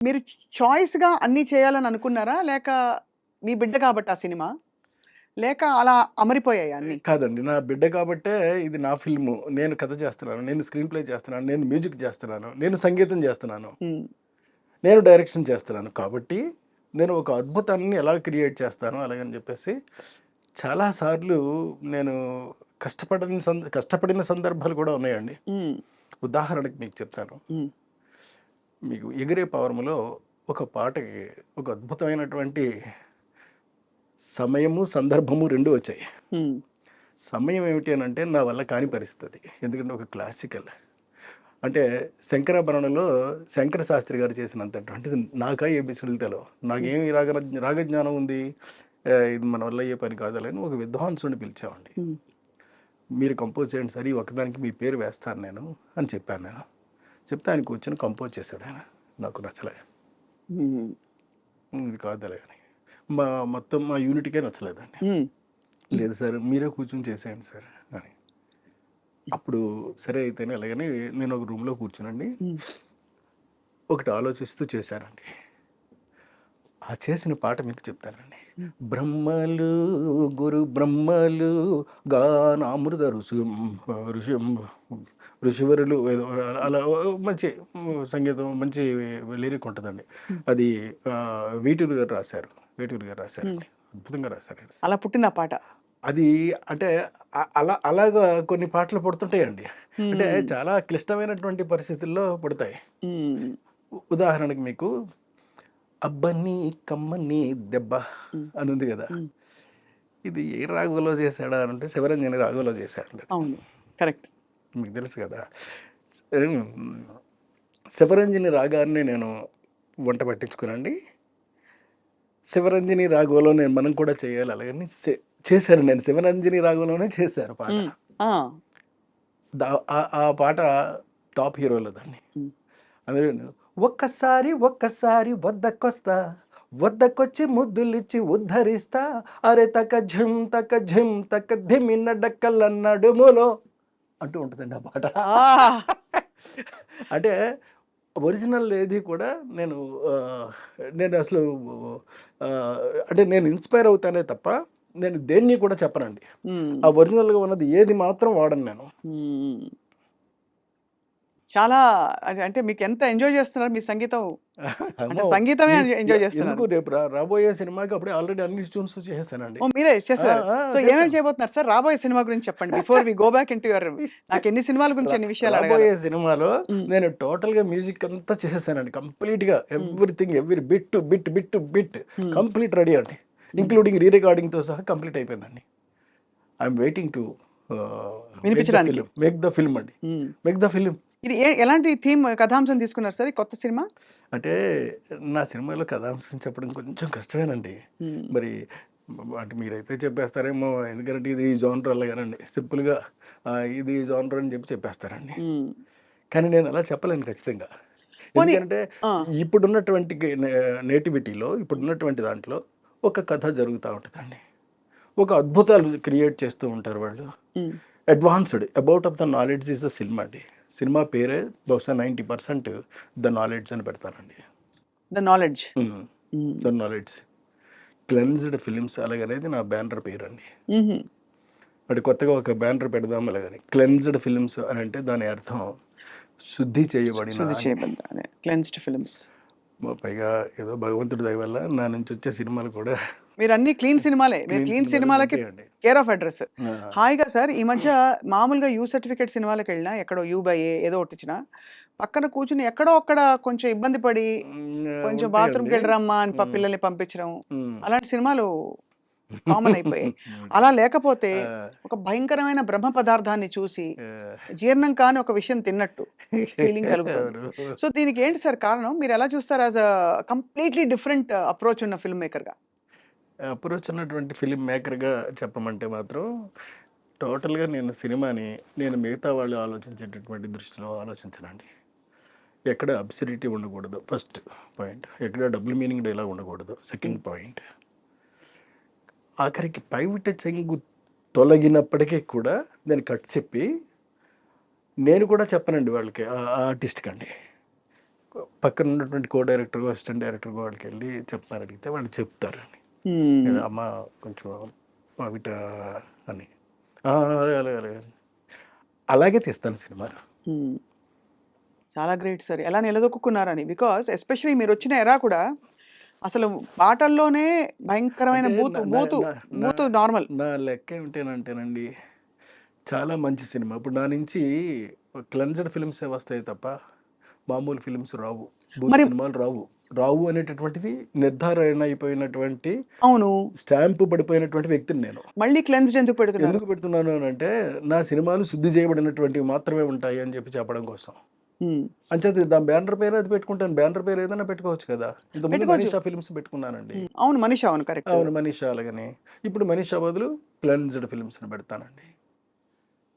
మీరు చాయిస్‌గా అన్నీ చేయాలని అనుకున్నారా? లేక మీ బిడ్డ కాబట్టి ఆ సినిమా? లేక అలా అమరిపోయాయా అన్నీ? కాదండి. నా బిడ్డ కాబట్టే ఇది నా ఫిల్ము. నేను కథ చేస్తున్నాను. నేను స్క్రీన్ ప్లే చేస్తున్నాను. నేను మ్యూజిక్ చేస్తున్నాను. నేను సంగీతం చేస్తున్నాను. నేను డైరెక్షన్ చేస్తున్నాను. కాబట్టి నేను ఒక అద్భుతాన్ని ఎలా క్రియేట్ చేస్తాను అలాగని చెప్పేసి చాలా సార్లు నేను కష్టపడని సంద కష్టపడిన సందర్భాలు కూడా ఉన్నాయండి. ఉదాహరణకి మీకు చెప్తాను. మీకు 'ఎగిరే పవరములో' ఒక పాటకి ఒక అద్భుతమైనటువంటి సమయము, సందర్భము 2 వచ్చాయి. సమయం ఏమిటి అనంటే నా వల్ల కాని పరిస్థితి. ఎందుకంటే ఒక క్లాసికల్. అంటే శంకరాభరణంలో శంకర శాస్త్రి గారు చేసినంతటువంటిది నాకా ఏబీసీడీలు తెలవు. నాకేమి రాగ రాగజ్ఞానం ఉంది. ఇది మన వల్ల అయ్యే పని కాదులని ఒక విద్వాంసుడిని పిలిచామండి. మీరు కంపోజ్ చేయండి సార్. ఈ ఒక్కదానికి మీ పేరు వేస్తాను నేను అని చెప్పాను నేను. చెప్తే ఆయన కూర్చొని కంపోజ్ చేశాడు ఆయన. నాకు నచ్చలే. ఇది కాదులే అని. మా మొత్తం మా యూనిట్‌కే నచ్చలేదండి. లేదు సార్ మీరే కూర్చొని చేసేయండి సార్ అని. అప్పుడు సరే అయితేనే అలాగని నేను ఒక రూమ్‌లో కూర్చోనండి. ఒకటి ఆలోచిస్తూ చేశానండి. ఆ చేసిన పాట మీకు చెప్తానండి. హ్మ్. బ్రహ్మలు గురు బ్రహ్మలు గానామృత ఋషుం ఋషుం ఋషివరులు ఏదో అలా మంచి సంగీతం మంచి లిరిక్ ఉంటదండి. అది వేటూరి గారు రాశారు. వేటూరి గారు రాశారండి. అద్భుతంగా రాశారండి. అలా పుట్టింది ఆ పాట. అది అంటే అలా అలాగా కొన్ని పాటలు పుడుతుంటాయండి. అంటే. చాలా క్లిష్టమైనటువంటి పరిస్థితుల్లో పుడతాయి. ఉదాహరణకి మీకు 'అబ్బని కమ్మని దెబ్బ'. అని ఉంది! హ్మ్. ఇది ఏ రాగంలో చేశాడా అనంటే శివరంజని రాగంలో. అవును. కరెక్ట్. మీకు తెలుసు కదా! శివరంజని రాగాన్ని నేను వంట పట్టించుకోనండి. శివరంజని రాగంలో నేను మనం కూడా చేయాలి అలాగని చేశాను నేను. శివరంజని రాగంలోనే చేశాను పాట. ఆ! పాట టాప్ హీరోలదండి. హ్మ్. ఒక్కసారి ఒక్కసారి వద్దకొస్తా వద్దకొచ్చి ముద్దులిచ్చి ఉద్ధరిస్తా అరె తక ఝిం తక ఝిం తక ధిమిన డక్కల నడుములో అంటూ ఉంటుందండి ఆ పాట. అంటే ఒరిజినల్ ఏది కూడా నేను నేను అసలు అంటే నేను ఇన్‌స్పైర్ అవుతానే తప్ప నేను దేన్ని కూడా చెప్పనండి. ఆ ఒరిజినల్‌గా ఉన్నది ఏది మాత్రం వాడను నేను. చాలా అంటే మీకెంత ఎంజాయ్ చేస్తున్నారు మీ సంగీతం? అంటే! సంగీతమే ఎంజాయ్ చేస్తున్నారు. రేపు రాబోయే సినిమాకి అప్పుడే ఆల్రెడీ అన్ని ట్యూన్స్. ఓహ్! మీరే. ఆ! సో ఏమేమి చేశాను. చేయబోతున్నారు సార్? రాబోయే సినిమా గురించి చెప్పండి. Before we go back into your నాకు ఎన్ని సినిమాల గురించి ఎన్ని విషయాలు. రాబోయే సినిమాలో. నేను టోటల్‌గా మ్యూజిక్ అంతా చేసేసానండి. కంప్లీట్‌గా హ్మ్. Everything every bit, bit, bit, bit. Complete ready అండి. ఇంక్లూడింగ్ రీ రికార్డింగ్‌తో సహా కంప్లీట్ అయిపోయిందండి. I am waiting to make వినిపించడానికి. మేక్ ద ఫిల్మ్ అండి. Make the film. ఇది ఎలాంటి థీమ్ కథాంశం తీసుకున్నారు సార్ కొత్త సినిమా? అంటే నా సినిమాలో కథాంశం చెప్పడం కొంచెం కష్టమేనండి. హ్మ్. మరి అంటే మీరైతే చెప్పేస్తారేమో ఎందుకంటే ఇది ఈ జోనర్ అలాగేనండి. సింపుల్‌గా ఇది జోనర్ అని చెప్పి చెప్పేస్తారండి. హ్మ్. కానీ నేను అలా చెప్పలేను ఖచ్చితంగా. ఎందుకంటే! ఇప్పుడున్నటువంటి నేటివిటీలో ఇప్పుడున్నటువంటి దాంట్లో ఒక కథ జరుగుతా ఉంటదండి. ఒక అద్భుతాలు క్రియేట్ చేస్తూ ఉంటారు వాళ్ళు. Advanced about of the knowledge is the cinema అండి. సినిమా పేరే బహుశా 90% ద నాలెడ్జ్ అని పెడతారండి. The knowledge. The knowledge. Cleansed films అలాగనేది నా బ్యానర్ పేరండి. హుహు. అంటే కొత్తగా ఒక బ్యానర్ పెడదాం అలాగని. క్లెన్స్డ్ ఫిల్మ్స్ అని అంటే దాని అర్థం శుద్ధి చేయబడిన క్లెన్స్డ్ ఫిల్మ్స్. పైగా ఏదో భగవంతుడి దయ వల్ల నా నుంచి వచ్చే సినిమాలు కూడా మీరన్నీ క్లీన్ సినిమాలే. మీరు క్లీన్ క్లీన్ సినిమాలే సినిమాలకి. Care of address. హాయిగా సార్ ఈ మధ్య మామూలుగా యూ సర్టిఫికేట్ సినిమాలకెళ్ళినా ఎక్కడో యూ బై ఏ ఏదో ఒకటిచ్చినా పక్కన కూర్చొని ఎక్కడో అక్కడ కొంచెం ఇబ్బంది పడి. కొంచెం ఉంటాయండి. బాత్రూమ్‌కెళ్ళిరమ్మా అని. పిల్లల్ని పంపించడం. అలాంటి సినిమాలు కామన్ అయిపోయాయి. అలా. లేకపోతే! ఒక భయంకరమైన బ్రహ్మ పదార్థాన్ని చూసి! జీర్ణం కాని ఒక విషయం తిన్నట్టు ఫీలింగ్ కలుగుతోంది. ఎవరు? సో దీనికి ఏంటి సార్ కారణం? మీరెలా చూస్తారు as a completely different approach ఉన్న ఫిల్మ్ మేకర్‌గా? అప్రోచ్ ఉన్నటువంటి మేకర్‌గా చెప్పమంటే మాత్రం టోటల్‌గా నేను సినిమాని నేను మిగతా వాళ్ళు ఆలోచించేటటువంటి దృష్టిలో ఆలోచించనండి. ఎక్కడ అబ్సిడిటీ ఉండకూడదు ఫస్ట్ పాయింట్. ఎక్కడ డబుల్ మీనింగ్ డైలాగ్ ఉండకూడదు సెకండ్ పాయింట్. ఆఖరికి పైవిట చెంగు తొలగినప్పటికీ కూడా నేను కట్ చెప్పి నేను కూడా చెప్పనండి వాళ్ళకి ఆర్టిస్ట్కి ఆర్టిస్ట్‌కండి. పక్కన ఉన్నటువంటి కో డైరెక్టర్ అసిస్టెంట్ డైరెక్టర్ వాళ్ళకి వెళ్ళి చెప్తారు అడిగితే వాళ్ళు చెప్తారని అమ్మ కొంచెం వీట అని. "ఆ, అలాగే తీస్తాను సినిమాలు మ్మ్. చాలా గ్రేట్ సార్. ఎలా నిలదొక్కున్నారని బికాస్ ఎస్పెషలీ మీరు వచ్చిన ఎరా కూడా అసలు పాటల్లోనే భయంకరమైన అంటే బూతు నార్మల్. నా లెక్క ఏమిటేనంటేనండి చాలా మంచి సినిమా. ఇప్పుడు నా నుంచి క్లెన్జర్ ఫిల్మ్సే వస్తాయి తప్ప మామూలు ఫిల్మ్స్ రావు. సినిమాలు రావు. రావు అనేటటువంటిది నిర్ధారణ అయిపోయినటువంటి అవును. స్టాంపు పడిపోయినటువంటి వ్యక్తిని నేను. మళ్ళీ క్లెన్స్డ్ ఎందుకు పెడుతున్నారు? ఎందుకు పెడుతున్నాను అని అంటే నా సినిమాలు శుద్ధి చేయబడినటువంటివి మాత్రమే ఉంటాయి అని చెప్పి చెప్పడం కోసం. అంచేత దాని బ్యానర్ పేరు అది పెట్టుకుంటాను. బ్యానర్ పేరు ఏదైనా పెట్టుకోవచ్చు కదా. ఇంతకుముందు. మనీషా ఫిల్మ్స్ పెట్టుకున్నానండి. అవును మనీష్ అవును కరెక్ట్. అవును మనీషా అలాగని. ఇప్పుడు మనీషా బదులు క్లెన్జ్డ్ ఫిల్మ్స్ అని పెడతానండి.